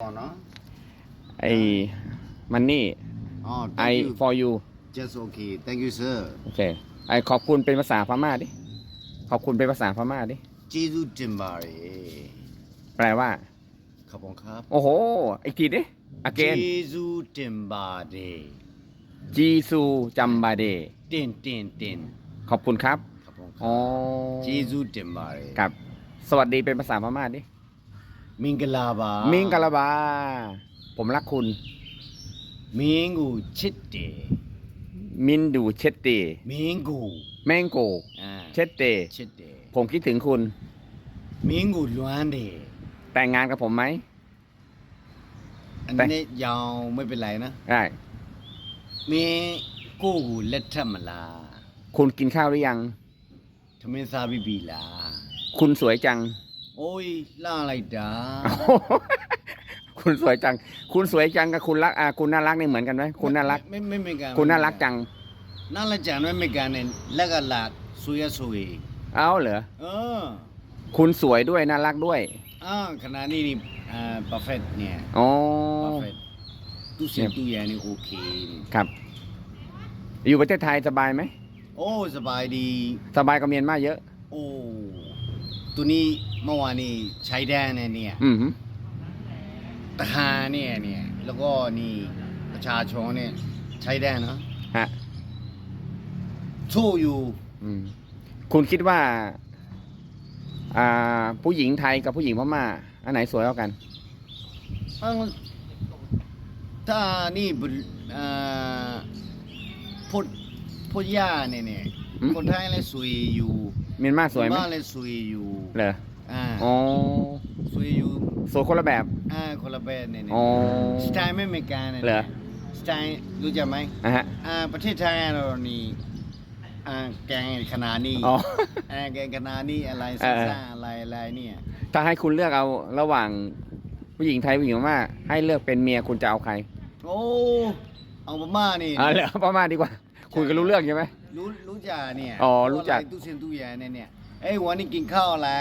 เนาะไอมันนี่อ๋อ ไอ for you just okay thank you sir โอเคไอขอบคุณเป็นภาษาพม่าดิ ขอบคุณเป็นภาษาพม่าดิ เจซูเจมบารีแปลว่า ขอบคุณครับโอ้โห อีกทีดิอเกนเจซูเจมบารีจีซูจัมบาเด เต้นเต้นเต้นขอบคุณครับ ขอบคุณคอ๋รัอบเจซูเจมบารี ครับ สวัสดีเป็นภาษาพม่าดิ มิงกะลาบามิงกะลาบา ผมรักคุณ มิงกูชตเตมินดูเชตเตมิงกูแมงกูเชตเตชตเตผมคิดถึงคุณ มิงกูล้วนเดแต่งงานกับผมไหม อันนี้ยาวไม่เป็นไรนะได้ มิงกูเล็ทมะลาคุณกินข้าวหรือยัง ทำไมซาบิบีลา คุณสวยจัง โอ้ยล่าอะไรจ้าคุณสวยจัง คุณสวยจังกับคุณรักอ่าคุณน่ารักนี่เหมือนกันไหมคุณน่ารัก ไม่ไม่ไม่กันคุณน่ารักจัง น่ารักจังไม่ไม่กันเนี่ยแล้วก็หลาดสวยสุยเอาเหรอเออ คุณสวยด้วยน่ารักด้วยอ้าวขณะนี้นี่อ่าประเฟตเนี่ยอ๋อปรเฟตตู้เสียงตู้แยนี่โอเคครับ อยู่ประเทศไทยสบายไหมโอ้สบายดี สบายกับเมียนมาเยอะ โอ้ ตัวนี้เมื่อวานนี่ใช้แดนเนี่ยเนี่ยอืมฮึทหารเนี่ยเนี่ยแล้วก็นี่ประชาชนเนี่ยใช้แดนเนาะฮะสู้อยู่ อืมคุณคิดว่า อ่า ผู้หญิงไทยกับผู้หญิงพม่าอันไหนสวยกว่ากัน เอ้าถ้านี่บุอ่าพูดพูดย่าเนี่ยเนี่ยอืม คนไทยเลยสวยอยู่ เมียนมาสวยไหมบ้านเลยสวยอยู่เหรออ่าอ๋อสวยอยู่สวยคนละแบบ อ่าคนละแบบเนี่ยเนี่ยอ๋อ สไตล์ไม่เหมือนกันเนี่ยเหรอ สไตล์รู้จักไหมอะฮะ อ่าประเทศไทยเรานี่อ่าแกงขนาดนี้อ๋อ อ่าแกงขนาดนี้อะไรเออซ่าๆอะไรอะไรเนี่ยถ้าให้คุณเลือกเอาระหว่างผู้หญิงไทยผู้หญิงพม่าให้เลือกเป็นเมียคุณจะเอาใครโอ้เอาพม่านี่ อ่าเหลือพม่าดีกว่า คุยกันรู้เรื่องใช่ไหม รู้รู้จักเนี่ยอ๋อรู้จักอะไรตู้เซนตู้แยเนี่ยเนี่ยเอ้ยวันนี้กินข้าวอะไร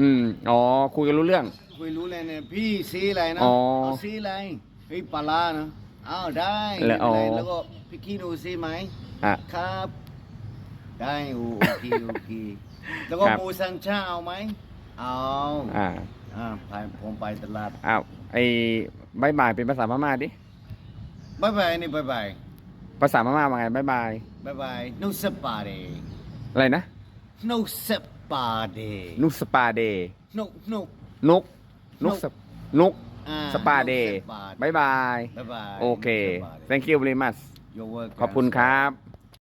อืมอ๋อคุยกันรู้เรื่อง คุยรู้เลยเนี่ยพี่ซีอะไรนะอ๋อเอาซีอะไรเฮ้ยปลาร้านะอ้าวได้แล้วอ๋อไม่เป็นไรแล้วก็พี่ขี้หนูซีไหมอะ ครับ ได้โอโอเคโอเคแล้วก็ครับ หมูสันชาเอาไหมเอาอ่าอ่าไปผมไปตลาดอ้าวไอ้บายบายเป็นภาษาพม่าดิ บายบายนี่บายบาย ภาษาพม่าว่าไงบายบาย บายบายนุสปาเดอะไรนะ นุสปาเดนุสปาเดย์นุนุนุกนุกสปนุกอ่าสปาเดย์นุสปาบายบาย บายบาย โอเคนุสปาดย์ thank you very much You're welcome ขอบคุณครับ